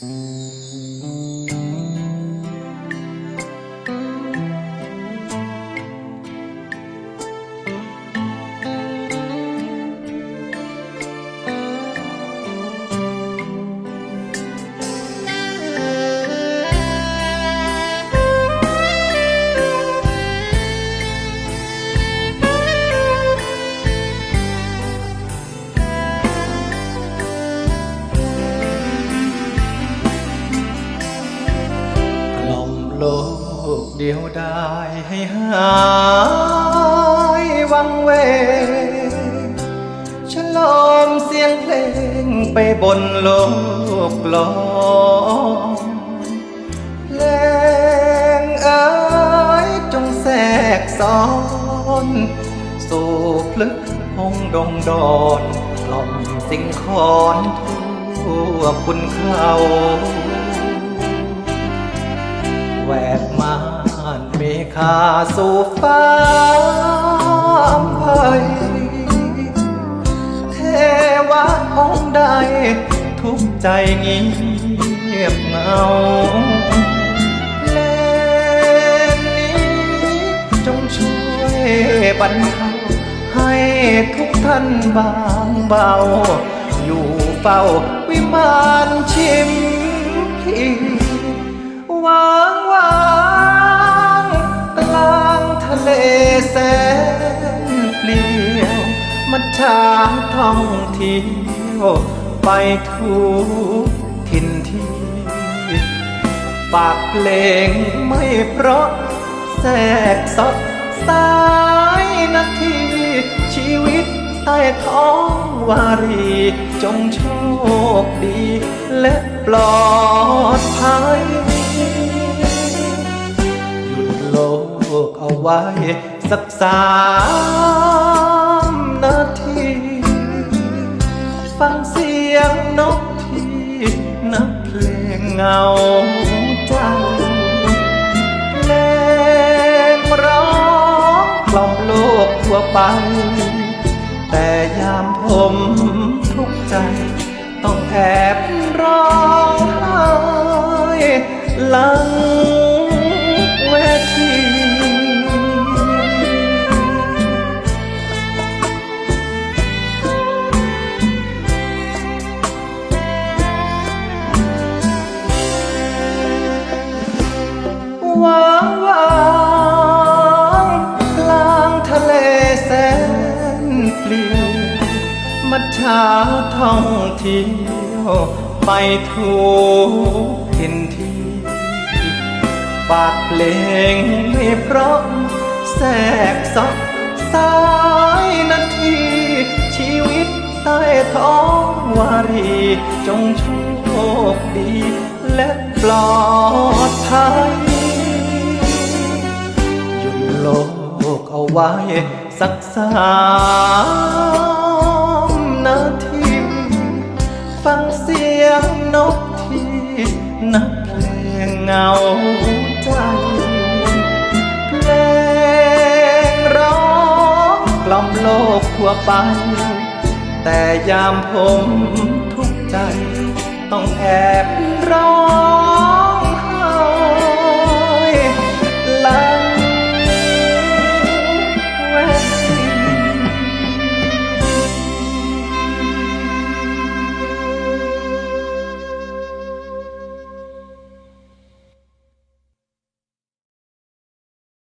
ก โลกเดียวได้ให้หายวังเวฉลอมเสียงเพลงไปบนโลกลอยเพลงเอ๋ยจงแทรกซ้อนสู่พลึกพงดงดอนกล่อมสิ่งขอนทั่วคุณเขา แหวกม่านเมฆาสู่ฟ้าเผยเทวะองค์ใด ทุกใจเงียบเงาเพลงนี้จงช่วยบรรเทาให้ทุกท่านบางเบา อยู่เฝ้าวิมานชิมพีวางวาง มัจฉาท่องเที่ยวไปทุกทินที่ฝากเพลงไม่เพราะแทรกซดสายนาที ชีวิตใต้ท้องวารี จงโชคดี และปลอดภัย หยุดโลกเอาไว้ สักสา งเงาใจเพลงร้องกล่อมโลกทั่วไป แต่ยามผมทุกข์ใจ ต้องแอบร้องไห้ห ลียว มัจฉาท่องเที่ยว ไปทุกทินที่ฝากเพลงไม่เพราะแทรกซับสายนาที ชีวิตใต้ท้องวารี จงโชคดี และปลอดภัยหยุดโลกเอาไว้ สักสามนาทีฟังเสียงนกที่นับเพลงเงาใจเพลงร้องกล่อมโลกทั่วไป แต่ยามผมทุกใจ ต้องแอบร้อง